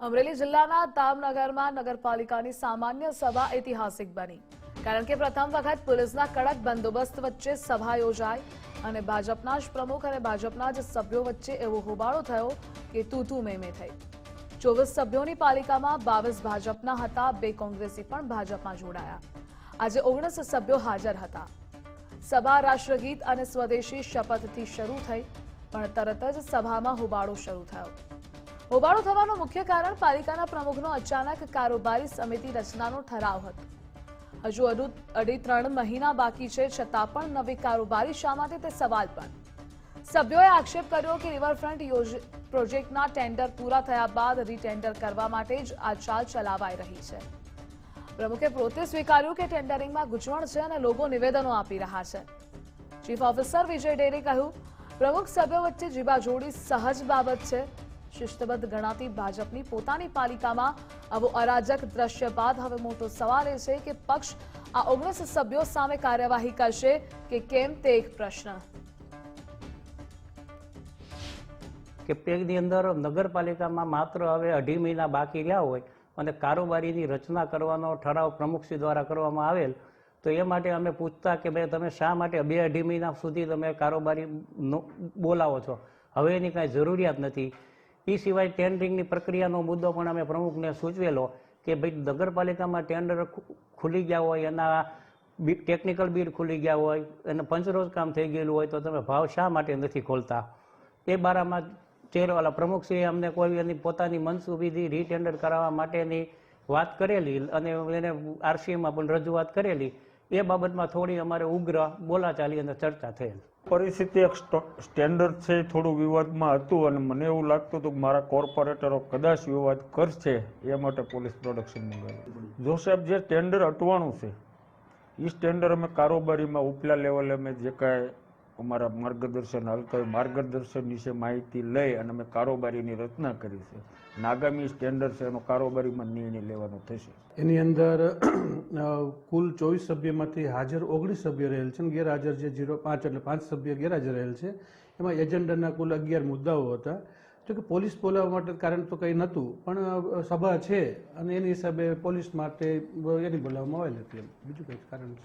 અમરેલી જિલ્લાના તામનગરમાં નગરપાલિકાની સામાન્ય સભા ઐતિહાસિક બની. કારણ કે પ્રથમ વખત પોલીસના કડક બંદોબસ્ત વચ્ચે સભા યોજાઈ અને ભાજપના જ પ્રમુખ અને ભાજપના જ સભ્યો વચ્ચે એવો હોબાળો થયો કે તૂતુ મેમે થઈ. ચોવીસ સભ્યોની પાલિકામાં બાવીસ ભાજપના હતા, બે કોંગ્રેસી પણ ભાજપમાં જોડાયા. આજે ઓગણીસ સભ્યો હાજર હતા. સભા રાષ્ટ્રગીત અને સ્વદેશી શપથથી શરૂ થઈ, પણ તરત જ સભામાં હોબાળો શરૂ થયો. હોબાળો થવાનું મુખ્ય કારણ પાલિકાના પ્રમુખનો અચાનક કારોબારી સમિતિ રચનાનો ઠરાવ હતો. હજુ અઢી ત્રણ મહિના બાકી છે, છતાં પણ નવી કારોબારી શા માટે તે સવાલ પણ. સભ્યોએ આક્ષેપ કર્યો કે રિવરફ્રન્ટ પ્રોજેક્ટના ટેન્ડર પૂરા થયા બાદ રીટેન્ડર કરવા માટે જ આ ચાલ ચલાવાઈ રહી છે. પ્રમુખે પોતે સ્વીકાર્યું કે ટેન્ડરિંગમાં ગૂંચવણ છે અને લોકો નિવેદનો આપી રહ્યા છે. ચીફ ઓફિસર વિજય ડેરે કહ્યું, પ્રમુખ સભ્યો વચ્ચે જીબાજોડી સહજ બાબત છે. શિસ્તબદ્ધ ગણાતી ભાજપની પોતાની પાલિકામાં. આવો અરાજક દ્રશ્ય બાદ હવે મોટો સવાલ એ છે કે પક્ષ આ ઓગણીસ સભ્યો સામે કાર્યવાહી કરશે કે કેમ તે એક પ્રશ્ન. કે પેગની અંદર નગરપાલિકામાં માત્ર હવે અઢી મહિના બાકી રહ્યા હોય અને કારોબારીની રચના કરવાનો ઠરાવ પ્રમુખશ્રી દ્વારા કરવામાં આવેલ, તો એ માટે અમે પૂછતા કે ભાઈ તમે શા માટે બે અઢી મહિના સુધી તમે કારોબારી બોલાવો છો? હવે એની કાંઈ જરૂરિયાત નથી. એ સિવાય ટેન્ડરિંગની પ્રક્રિયાનો મુદ્દો પણ અમે પ્રમુખને સૂચવેલો કે ભાઈ નગરપાલિકામાં ટેન્ડર ખુલી ગયા હોય, એના ટેકનિકલ બિલ ખુલી ગયા હોય, અને પંચરોજ કામ થઈ ગયેલું હોય, તો તમે ભાવ શા માટે નથી ખોલતા? એ બારામાં ચેરવાલા પ્રમુખશ્રીએ અમને કોઈ એની પોતાની મનસુબીથી રીટેન્ડર કરાવવા માટેની વાત કરેલી, અને એને આરસીએમાં પણ રજૂઆત કરેલી. એ બાબતમાં થોડી અમારે ઉગ્ર બોલાચાલી અને ચર્ચા થયેલ પરિસ્થિતિ એક સ્ટો- સ્ટેન્ડર્ડ છે, થોડું વિવાદમાં હતું અને મને એવું લાગતું હતું કે મારા કોર્પોરેટરો કદાચ વિવાદ કરશે એ માટે પોલીસ પ્રોડક્શન મંગાવ્યું જો સાહેબ, જે ટેન્ડર અટવાણું છે એ ટેન્ડર અમે કારોબારીમાં ઉપલા લેવલે અમે જે કાંઈ અમારા માર્ગદર્શન હાલતા માર્ગદર્શન વિશે માહિતી લઈ અને અમે કારોબારીની રચના કરી છે. આગામી સ્ટેન્ડર્ડ છે, એનો કારોબારીમાં નિર્ણય લેવાનો થશે. એની અંદર કુલ ચોવીસ સભ્યમાંથી હાજર ઓગણીસ સભ્ય રહેલ છે અને ગેરહાજર જે જીરો પાંચ એટલે પાંચ સભ્ય ગેરહાજર રહેલ છે, એમાં એજન્ડાના કુલ અગિયાર મુદ્દાઓ હતા. જો કે પોલીસ બોલાવવા માટે કારણ તો કંઈ નહોતું, પણ સભા છે અને એની હિસાબે પોલીસ માટે એની બોલાવવામાં આવેલ હતી એમ. બીજું કંઈ કારણ છે?